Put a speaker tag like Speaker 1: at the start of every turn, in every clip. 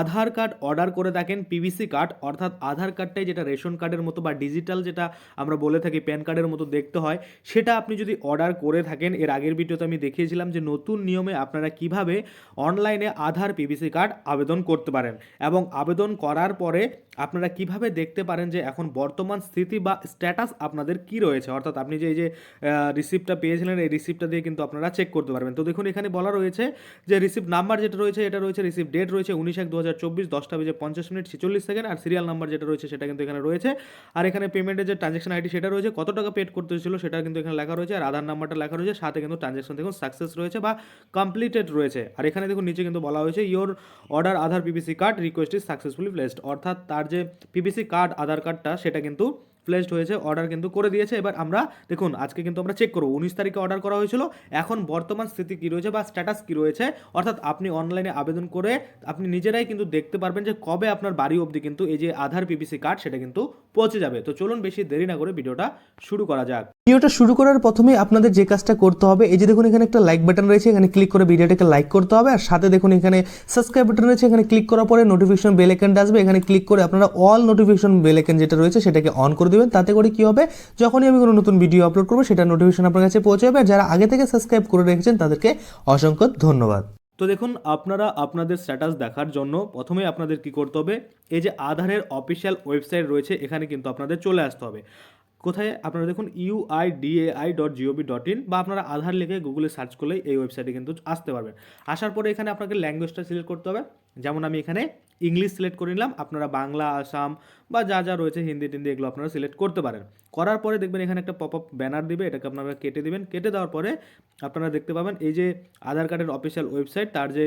Speaker 1: আধার card order করে থাকেন PVC card, অর্থাৎ আধার কার্ডটাই যেটা রেশন কার্ডের মতো বা ডিজিটাল যেটা আমরা বলে থাকি, প্যান কার্ডের মতো দেখতে হয়, সেটা আপনি যদি অর্ডার করে থাকেন, এর আগের ভিডিওতে আমি দেখিয়েছিলাম যে নতুন নিয়মে আপনারা কীভাবে অনলাইনে আধার পিভিসি কার্ড আবেদন করতে পারেন এবং আবেদন করার পরে আপনারা কীভাবে দেখতে পারেন যে এখন বর্তমান স্থিতি বা স্ট্যাটাস আপনাদের কি রয়েছে? অর্থাৎ আপনি যে এই যে রিসিপ্টটা পেয়েছিলেন, এই রিসিপ্টটা দিয়ে কিন্তু আপনারা চেক করতে পারবেন। তো দেখুন, এখানে বলা রয়েছে যে রিসিপ্ট নাম্বার যেটা রয়েছে, এটা রয়েছে রিসিপ্ট ডেট রয়েছে উনিশ এক হাজার চব্বিশ দশটা বেজে পঞ্চাশ মিনিট ছেচল্লিশ সেকেন্ড, আর সিরিয়াল নাম্বার যেটা রয়েছে সেটা কিন্তু এখানে রয়েছে। আর এখানে পেমেন্টের যে ট্রানজাকশন আইডি সেটা রয়েছে, কত টাকা পেড করতে হয়েছিল সেটা কিন্তু এখানে লেখা রয়েছে, আর আধার নাম্বারটা লেখা রয়েছে, সাথে কিন্তু ট্রানজাকশন দেখুন সাকসেস রয়েছে বা কমপ্লিটেড রয়েছে। আর এখানে দেখুন নিচে কিন্তু বলা হয়েছে your order Aadhaar PVC card request is successfully placed অর্থাৎ তার যে পিপিসি কার্ড আধার কার্ডটা সেটা কিন্তু প্লেসড হয়েছে অর্ডার কিন্তু করে দিয়েছে। এবার আমরা দেখুন, আজকে কিন্তু আমরা চেক করব। উনিশ তারিখে অর্ডার করা হয়েছিল। এখন বর্তমান স্থিতি কী রয়েছে বা স্ট্যাটাস কী রয়েছে? অর্থাৎ আপনি অনলাইনে আবেদন করে আপনি নিজেরাই কিন্তু দেখতে পারবেন যে কবে আপনার বাড়ি অবধি কিন্তু এই যে আধার পিপিসি কার্ড সেটা কিন্তু পৌঁছে যাবে। তো চলুন বেশি দেরি না করে ভিডিওটা শুরু করা যাক।
Speaker 2: ভিডিওটা শুরু করার প্রথমে আপনাদের যে কাজটা করতে হবে, এই যে দেখুন এখানে একটা লাইক বাটন রয়েছে, এখানে ক্লিক করে ভিডিওটাকে লাইক করতে হবে। আর সাথে দেখুন এখানে সাবস্ক্রাইব বাটন রয়েছে, এখানে ক্লিক করার পরে নোটিফিকেশন বেল আইকনটা আসবে। এখানে ক্লিক করে আপনারা অল নোটিফিকেশন বেল আইকন যেটা রয়েছে, সেটাকে অন করে দেবেন। তাতে করে কি হবে? যখনই আমি কোনো নতুন ভিডিও আপলোড করব, সেটা নোটিফিকেশন আপনার কাছে পৌঁছে যাবে। আর যারা আগে থেকে সাবস্ক্রাইব করে রেখেছেন, তাদেরকে অসংখ্য ধন্যবাদ।
Speaker 1: তো দেখুন, আপনারা আপনাদের স্ট্যাটাস দেখার জন্য প্রথমে আপনাদের কি করতে হবে? এই যে আধারের অফিসিয়াল ওয়েবসাইট রয়েছে, এখানে কিন্তু আপনাদের চলে আসতে হবে। কোথায়? আপনারা দেখুন UIDAI dot gov dot in বা আপনারা আধার লিখে গুগলে সার্চ করলেই এই ওয়েবসাইটে কিন্তু আসতে পারবেন। আসার পরে এখানে আপনাকে ল্যাঙ্গুয়েজটা সিলেক্ট করতে হবে। যেমন আমি এখানে ইংলিশ সিলেক্ট করে নিলাম। আপনারা বাংলা, আসাম বা যা যা রয়েছে হিন্দি টিন্দি এগুলো আপনারা সিলেক্ট করতে পারেন। করার পরে দেখবেন এখানে একটা পপ আপ ব্যানার দিবে, এটাকে আপনারা কেটে দিবেন। কেটে দেওয়ার পরে আপনারা দেখতে পাবেন এই যে আধার কার্ডের অফিসিয়াল ওয়েবসাইট তার যে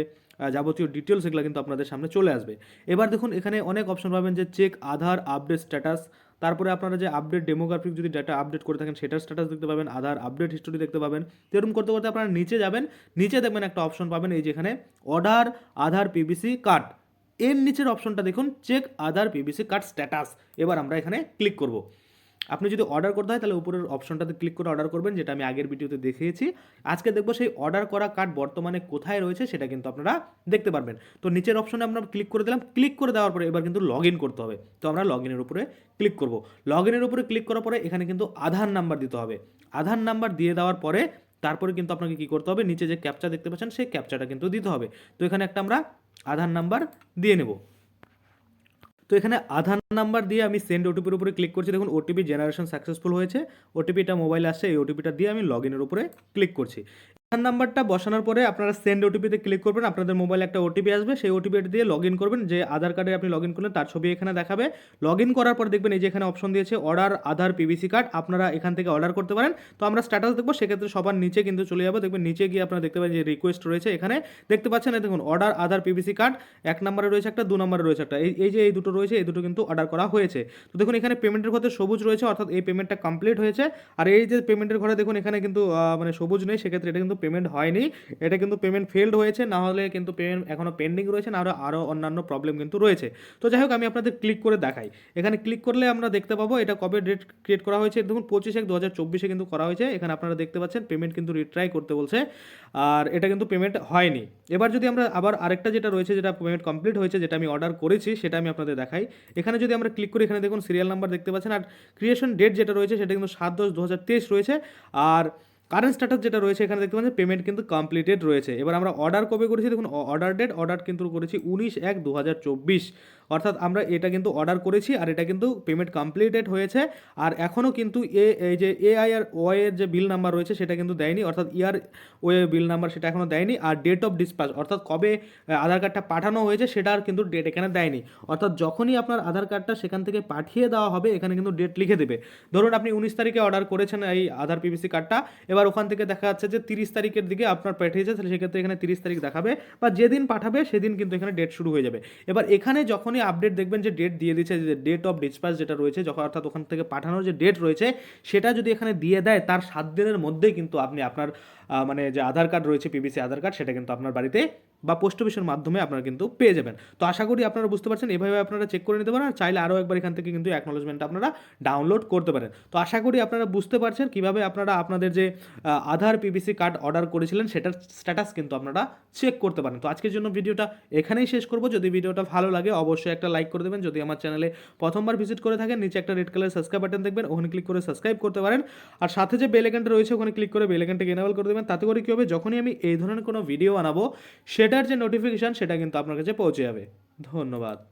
Speaker 1: যাবতীয় ডিটেলস এগুলো কিন্তু আপনাদের সামনে চলে আসবে। এবার দেখুন, এখানে অনেক অপশন পাবেন যে চেক আধার আপডেট স্ট্যাটাস তারপরে আপনারা যে আপডেট ডেমোগ্রাফিক যদি ডাটা আপডেট করে থাকেন, সেটার স্ট্যাটাস দেখতে পাবেন, আধার আপডেট হিস্টোরি দেখতে পাবেন। এরকম করতে করতে আপনারা নিচে যাবেন, নিচে দেখবেন একটা অপশন পাবেন, এই যেখানে অর্ডার আধার পিবিসি কার্ড এর নিচের অপশনটা দেখুন check Aadhaar PVC card status এবার আমরা এখানে ক্লিক করব। আপনি যদি অর্ডার করতে হয়, তাহলে উপরের অপশনটাতে ক্লিক করে অর্ডার করবেন, যেটা আমি আগের ভিডিওতে দেখিয়েছি। আজকে দেখব সেই অর্ডার করা কার্ড বর্তমানে কোথায় রয়েছে, সেটা কিন্তু আপনারা দেখতে পারবেন। তো নিচের অপশনে আমরা ক্লিক করে দিলাম ক্লিক করে দেওয়ার পরে এবার কিন্তু লগ ইন করতে হবে। তো আমরা লগ ইনের উপরে ক্লিক করব। লগ ইনের উপরে ক্লিক করার পরে এখানে কিন্তু আধার নাম্বার দিতে হবে। আধার নাম্বার দিয়ে দেওয়ার পরে তারপরে কিন্তু আপনাকে কি করতে হবে, নিচে যে ক্যাপচা দেখতে পাচ্ছেন, সেই ক্যাপচাটা কিন্তু দিতে হবে। তো এখানে একটা আমরা আধার নাম্বার দিয়ে নেব। তো এখানে আধার নাম্বার দিয়ে আমি সেন্ড ওটিপির উপরে ক্লিক করছি। দেখুন ওটিপি জেনারেশন সাকসেসফুল হয়েছে। ওটিপিটা মোবাইল আসছে, এই ওটিপিটা দিয়ে আমি লগ ইনের উপরে ক্লিক করছি। আধার নাম্বারটা বসানোর পরে আপনারা সেন্ড ওটিপিতে ক্লিক করবেন, আপনাদের মোবাইলে একটা ওটিপি আসবে, সেই ওটিপিটা দিয়ে লগ ইন করবেন, যে আধার কার্ডে আপনি লগ ইন করলেন, তার ছবি এখানে দেখাবে। লগ ইন করার পর দেখবেন এই যে এখানে অপশন দিয়েছে অর্ডার আধার পিভিসি কার্ড আপনারা এখান থেকে অর্ডার করতে পারেন। তো আমরা স্ট্যাটাস দেখব, সেক্ষেত্রে সবার নিচে কিন্তু চলে যাব, দেখবেন নিচে গিয়ে আপনারা দেখতে পাবেন যে রিকোয়েস্ট রয়েছে এখানে। দেখতে পাচ্ছেন দেখুন অর্ডার আধার পিভিসি কার্ড এক নম্বরে রয়েছে একটা, দু নম্বরে রয়েছে একটা, এই যে এই দুটো রয়েছে, এই দুটো কিন্তু অর্ডার করা হয়েছে। তো দেখুন, এখানে পেমেন্টের ঘরে সবুজ রয়েছে, অর্থাৎ এই পেমেন্টটা কমপ্লিট হয়েছে। আর এই যে পেমেন্টের ঘরে দেখুন, এখানে কিন্তু মানে সবুজ নেই, সেক্ষেত্রে এটা কিন্তু পেমেন্ট হয়নি। এটা কিন্তু পেমেন্ট ফেলড হয়েছে, না হলে কিন্তু পেমেন্ট এখনও পেন্ডিং রয়েছে, না আরও আরও অন্যান্য প্রবলেম কিন্তু রয়েছে। তো যাই হোক, আমি আপনাদের ক্লিক করে দেখাই। এখানে ক্লিক করলে আমরা দেখতে পাবো এটা কবে ডেট ক্রিয়েট করা হয়েছে। দেখুন, পঁচিশ এক দু হাজার চব্বিশে কিন্তু করা হয়েছে। এখানে আপনারা দেখতে পাচ্ছেন পেমেন্ট কিন্তু রিট্রাই করতে বলছে। আর এটা কিন্তু পেমেন্ট হয়নি। এবার যদি আমরা আবার আরেকটা যেটা রয়েছে, যেটা পেমেন্ট কমপ্লিট হয়েছে, যেটা আমি অর্ডার করেছি, সেটা আমি আপনাদের দেখাই। এখানে যদি আমরা ক্লিক করি, এখানে দেখুন সিরিয়াল নাম্বার দেখতে পাচ্ছেন। আর ক্রিয়েশন ডেট যেটা রয়েছে, সেটা কিন্তু সাত দশ দু রয়েছে। আর কারেন্ট স্ট্যাটাস যেটা রয়েছে এখানে দেখতে পাচ্ছেন পেমেন্ট কিন্তু কমপ্লিটেড রয়েছে। এবার আমরা অর্ডার কবে করেছি দেখুন অর্ডার ডেট অর্ডার কিন্তু করেছি উনিশ এক দু অর্থাৎ আমরা এটা কিন্তু অর্ডার করেছি আর এটা কিন্তু পেমেন্ট কমপ্লিটেড হয়েছে। আর এখনও কিন্তু এ, এই যে এআই আর যে বিল নাম্বার রয়েছে সেটা কিন্তু দেয়নি, অর্থাৎ ইয়ার ওয়ে বিল নাম্বার সেটা এখনও দেয়নি। আর ডেট অফ ডিসপ্যাচ অর্থাৎ কবে আধার কার্ডটা পাঠানো হয়েছে সেটার কিন্তু ডেট এখানে দেয়নি। অর্থাৎ যখনই আপনার আধার কার্ডটা সেখান থেকে পাঠিয়ে দেওয়া হবে, এখানে কিন্তু ডেট লিখে দেবে। ধরুন আপনি উনিশ তারিখে অর্ডার করেছেন এই আধার পিভিসি কার্ডটা এবার ওখান থেকে দেখা যাচ্ছে যে তিরিশ তারিখের দিকে আপনার পাঠিয়েছে, তাহলে সেক্ষেত্রে এখানে তিরিশ তারিখ দেখাবে বা যেদিন পাঠাবে সেদিন কিন্তু এখানে ডেট শুরু হয়ে যাবে। এবার এখানে যখনই আপডেট দেখবেন যে ডেট দিয়ে দিচ্ছে যে ডেট অফ ডিসপ্যাচ যেটা রয়েছে যখন অর্থাৎ ওখান থেকে পাঠানোর যে ডেট রয়েছে, সেটা যদি এখানে দিয়ে দেয়, তার সাত দিনের মধ্যেই কিন্তু আপনি আপনার মানে যে আধার কার্ড রয়েছে পিবিসি আধার কার্ড, সেটা কিন্তু আপনার বাড়িতে বা পোস্ট অফিসের মাধ্যমে আপনারা কিন্তু পেয়ে যাবেন। তো আশা করি আপনারা বুঝতে পারছেন, এভাবে আপনারা চেক করে নিতে পারেন আর চাইলে আরও একবার এখান থেকে কিন্তু অ্যাকনোলজমেন্ট আপনারা ডাউনলোড করতে পারেন। তো আশা করি আপনারা বুঝতে পারছেন কীভাবে আপনারা আপনাদের যে আধার পিবিসি কার্ড অর্ডার করেছিলেন, সেটার স্ট্যাটাস কিন্তু আপনারা চেক করতে পারেন। তো আজকের জন্য ভিডিওটা এখানেই শেষ করব। যদি ভিডিওটা ভালো লাগে, অবশ্যই একটা লাইক করে দেবেন। যদি আমার চ্যানেলে প্রথমবার ভিজিট করে থাকেন, নিচে একটা রেড কালার সাবস্ক্রাইব বাটন দেখবেন, ওখানে ক্লিক করে সাবস্ক্রাইব করতে পারেন। আর সাথে যে বেল রয়েছে, ওখানে ক্লিক করে বেল আইকনটাকে করে দেবেন। তাতে করে কী হবে? যখনই আমি এই ধরনের কোনো ভিডিও বানাবো, সেটার যে নোটিফিকেশান সেটা কিন্তু আপনার কাছে পৌঁছে যাবে। ধন্যবাদ।